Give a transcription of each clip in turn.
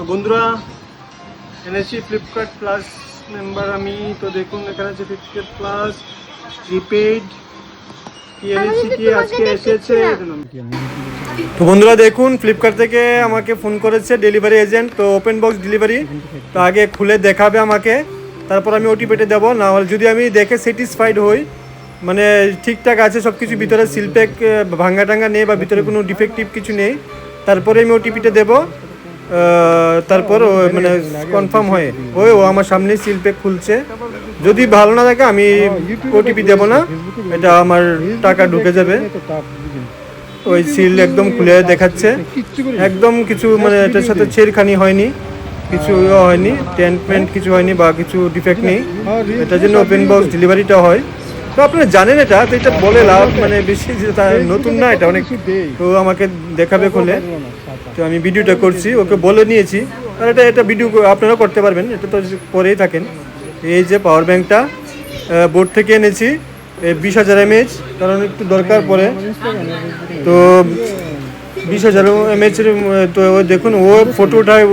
তো বন্ধুরা এনেছি ফ্লিপকার্ট প্লাস মেম্বার আমি তো দেখুন এখানে আছে ফ্লিপকার্ট প্লাস প্রিপেড কি এনেছি কি আজকে এসেছে? তো বন্ধুরা দেখুন ফ্লিপকার্ট থেকে আমাকে ফোন করেছে ডেলিভারি এজেন্ট তো ওপেন বক্স ডেলিভারি তো আগে খুলে দেখাবে আমাকে তারপর আমি ওটিপিটা দেবো। না হলে যদি আমি দেখে স্যাটিসফাইড হই মানে ঠিকঠাক আছে সব কিছু ভিতরে সিলপ্যাক ভাঙ্গা টাঙ্গা নেই বা ভিতরে কোনো ডিফেক্টিভ কিছু নেই তারপরে আমি ওটিপিটা দেবো। তারপর মানে কনফার্ম হয়ে ওই ও আমার সামনে সিল প্যাক খুলছে যদি ভালো না থাকে আমি ওটিপি দেবো না এটা আমার টাকা ঢুকে যাবে ওই সিল একদম খুলে দেখাচ্ছে একদম কিছু মানে এটার সাথে ছেড়খানি হয়নি কিছু ইয়ে হয়নি টেন্ট পেন্ট কিছু হয়নি বা কিছু ডিফেক্ট নেই এটার জন্য ওপেন বক্স ডেলিভারিটা হয় তো আপনারা জানেন এটা তো এটা বলে লাভ মানে বেশি যে নতুন না এটা অনেক তো আমাকে দেখাবে খুলে তো আমি ভিডিওটা করছি, ওকে বলে নিয়েছি। আর এটা এটা ভিডিও আপনারাও করতে পারবেন, এটা তো করেই থাকেন। এই যে পাওয়ার ব্যাঙ্কটা বোর্ড থেকে এনেছি বিশ হাজার এমএইচ কারণ একটু দরকার পড়ে। তো বিশ হাজার এমএইচের তো দেখুন, ও ফটো উঠায়,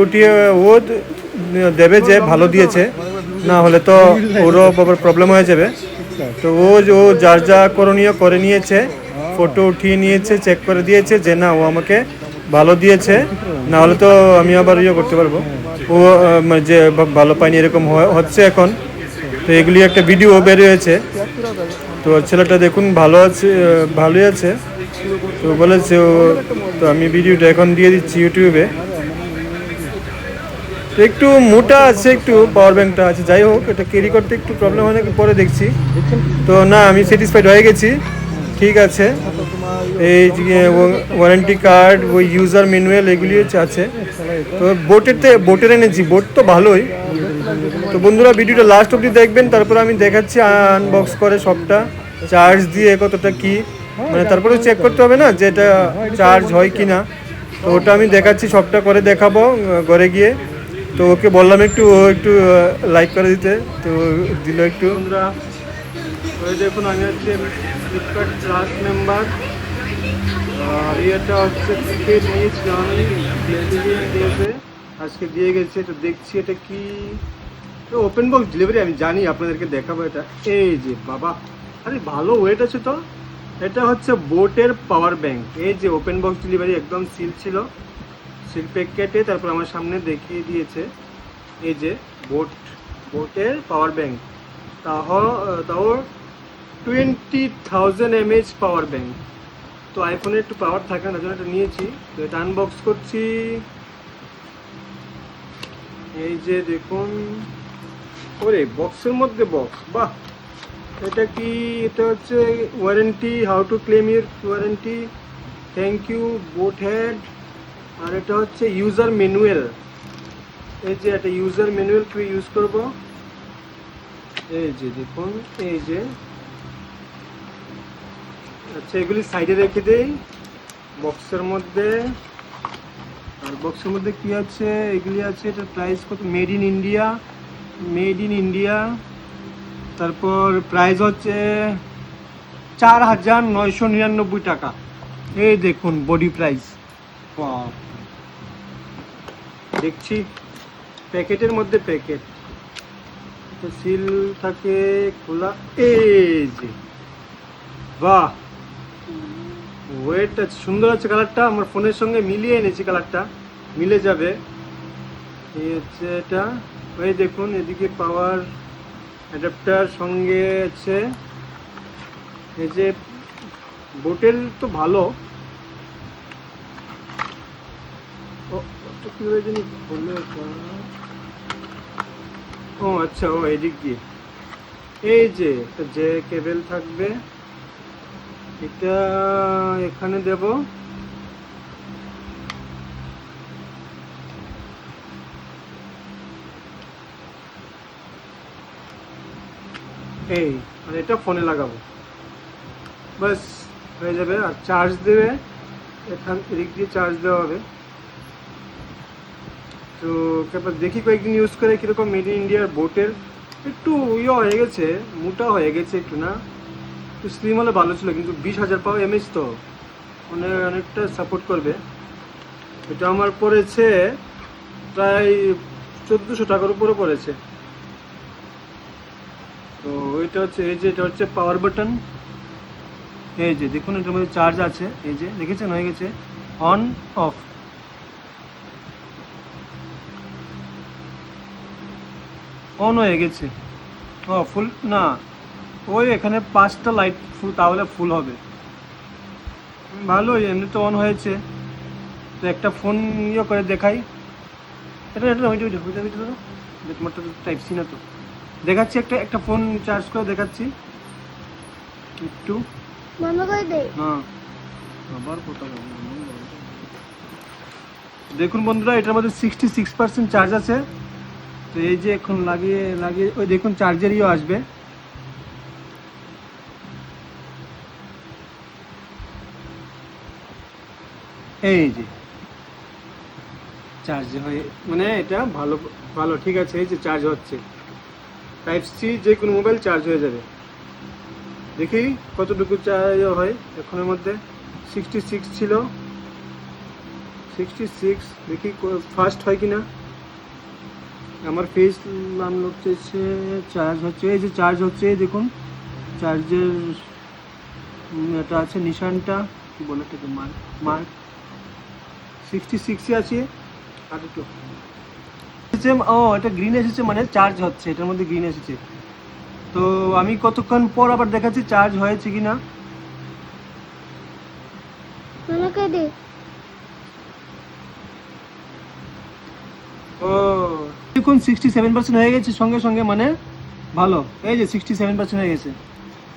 ও দেবে যে ভালো দিয়েছে। না হলে তো ওরও প্রবলেম হয়ে যাবে। তো ও ও যার যা করণীয় করে নিয়েছে ফটো উঠিয়ে নিয়েছে চেক করে দিয়েছে যে না, ও আমাকে ভালো দিয়েছে না হলে তো আমি আবার ইয়ে করতে পারব। ও মানে যে ভালো পাইনি এরকম হচ্ছে এখন। তো এগুলি একটা ভিডিও বের হয়েছে তো ছেলেটা দেখুন, ভালো আছে, ভালোই আছে। তো বলেছে ও, তো আমি ভিডিওটা এখন দিয়ে দিচ্ছি ইউটিউবে তো একটু মোটা আছে, একটু পাওয়ার ব্যাংকটা আছে। যাই হোক, এটা ক্যারি করতে একটু প্রবলেম হয় পরে দেখছি। তো না, আমি স্যাটিসফাইড হয়ে গেছি। ঠিক আছে। এই ওয়ারেন্টি কার্ড ওই ইউজার ম্যানুয়াল এগুলি আছে। তো বোটের তে বোটের এনেছি বোট তো ভালোই। তো বন্ধুরা ভিডিওটা লাস্ট অবধি দেখবেন, তারপর আমি দেখাচ্ছি আনবক্স করে সবটা চার্জ দিয়ে কতটা কি। মানে তারপরে চেক করতে হবে না যে এটা চার্জ হয় কি না তো ওটা আমি দেখাচ্ছি, সবটা করে দেখাবো, ঘরে গিয়ে। তো ওকে বললাম একটু, ও একটু লাইক করে দিতে। তো দিল একটু। ওই দেখুন, আমি হচ্ছে ফ্লিপকার্ট প্লাস মেম্বার আর এটা হচ্ছে টিকিট নিয়েছি আমি দিয়েছে আজকে দিয়ে গেছে, তো দেখছি এটা কি? ওপেন বক্স ডেলিভারি আমি জানি, আপনাদেরকে দেখাবো এটা। এই যে বাবা, আরে ভালো ওয়েট আছে তো। এটা হচ্ছে বোটের পাওয়ার ব্যাংক এই যে ওপেন বক্স ডেলিভারি একদম সিল ছিল। সিল প্যাকেটে তারপর আমার সামনে দেখিয়ে দিয়েছে। এই যে বোট বোটের পাওয়ার ব্যাংক তাহ, তাও twenty thousand MH power bank তো আইফোনে একটু পাওয়ার থাকে না, জন্য এটা নিয়েছি। তো এটা আনবক্স করছি। এই যে দেখুন। ওরে বক্সের মধ্যে বক্স বাহ! এটা কি, এটা হচ্ছে warranty how to claim your warranty thank you boAt head আর এটা হচ্ছে ইউজার ম্যানুয়াল এই যে একটা ইউজার ম্যানুয়াল কি ইউজ করব। এই যে দেখুন, এই যে। আচ্ছা এগুলি সাইডে রেখে দেই। বক্সের মধ্যে, আর বক্সের মধ্যে কি আছে? এগুলি আছে, এটা প্রাইস কত? Made in India made in India তারপর প্রাইস হচ্ছে চার হাজার নয়শো নিরানব্বই টাকা। এই দেখুন বডি প্রাইস দেখছি, প্যাকেটের মধ্যে প্যাকেট। সিল থাকে খোলা, এই যে। বাহ। ওয়েট সুন্দর আছে কালারটা আমার ফোনের সঙ্গে মিলিয়ে এনেছি কালারটা মিলে যাবে। এই হচ্ছে এটা। ওই দেখুন এদিকে পাওয়ার অ্যাডাপ্টার সঙ্গে আছে। এই যে বোটেল তো ভালো। ও, আচ্ছা ও এদিক দিয়ে। এই যে যে কেবেল থাকবে। এটা এখানে দেব। এই, আর এটা ফোনে লাগাবো। বাস হয়ে যাবে। আর চার্জ দেবে, এখান, এদিক দিয়ে চার্জ দেওয়া হবে। তো তারপর দেখি কয়েকদিন ইউজ করে কীরকম মেড ইন ইন্ডিয়ার বোটের একটু ইয়ে হয়ে গেছে, মোটা হয়ে গেছে একটু না। স্লিম হলে ভালো ছিল, কিন্তু বিশ হাজার পাও এমএচ তো। মানে অনেকটা সাপোর্ট করবে। এটা আমার পড়েছে প্রায় চোদ্দোশো টাকার উপরে পড়েছে। তো ওইটা হচ্ছে, এই যে এটা হচ্ছে পাওয়ার বাটন এই যে দেখুন, এটার মধ্যে চার্জ আছে। এই যে দেখেছেন, হয়ে গেছে অন অফ অন হয়ে গেছে। ও ফুল না। ওই এখানে পাঁচটা লাইট ফুল তাহলে ফুল হবে। ভালোই এমনি তো অন হয়েছে। তো একটা ফোন ইয়ে করে দেখাই। এটা এটা ওইটা ওইটা ওইটা ওইটা তোমারটা তো টাইপ সি না তো। দেখাচ্ছি একটা একটা ফোন চার্জ করে দেখাচ্ছি। একটু। বন্ধ করে দে। না আবার দেখুন বন্ধুরা এটার মধ্যে সিক্সটি সিক্স পার্সেন্ট চার্জ আছে। তো এই যে এখন লাগিয়ে লাগিয়ে ওই দেখুন চার্জারিও আসবে। এই যে। চার্জ হয়ে মানে এটা ভালো ভালো, ঠিক আছে, এই যে চার্জ হচ্ছে। টাইপ সি যে কোনো মোবাইল চার্জ হয়ে যাবে। দেখি কতটুকু চার্জ হয় এখনের মধ্যে। সিক্সটি সিক্স ছিল। সিক্সটি সিক্স দেখি ফাস্ট হয় কি না আমার ফেস আনলক চেয়েছে চার্জ হচ্ছে, এই যে চার্জ হচ্ছে দেখুন। চার্জের এটা আছে নিশানটা। কি বলে এটাকে? মার্ক মার্ক সিক্সটি সিক্সে আছে। এসেছে ও এটা গ্রিন এসেছে মানে চার্জ হচ্ছে এটার মধ্যে গ্রিন এসেছে। তো আমি কতক্ষণ পর আবার দেখাচ্ছি চার্জ হয়েছে কি না ও সিক্সটি সেভেন পার্সেন্ট হয়ে গেছে সঙ্গে সঙ্গে মানে ভালো। এই যে সিক্সটি সেভেন পার্সেন্ট হয়ে গেছে।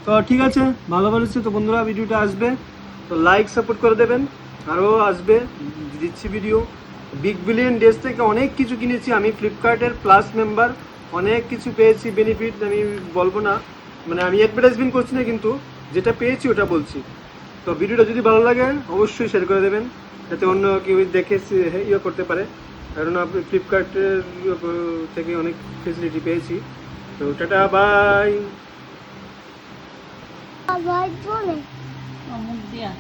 তো ঠিক আছে ভালো বলেছে তো বন্ধুরা ভিডিওটা আসবে। তো লাইক সাপোর্ট করে দেবেন। আরও আসবে দিচ্ছি ভিডিও বিগ বিলিয়ন ডেজ থেকে অনেক কিছু কিনেছি আমি ফ্লিপকার্টের প্লাস মেম্বার অনেক কিছু পেয়েছি বেনিফিট আমি বলব না। মানে আমি অ্যাডভার্টাইজমেন্ট করছি না কিন্তু যেটা পেয়েছি ওটা বলছি। তো ভিডিওটা যদি ভালো লাগে অবশ্যই শেয়ার করে দেবেন যাতে অন্য কেউ দেখে ইয়ে করতে পারে। কারণ আপনি ফ্লিপকার্টের ইয়ে থেকে অনেক ফেসিলিটি পেয়েছি। তো টাটা বাই দিয়া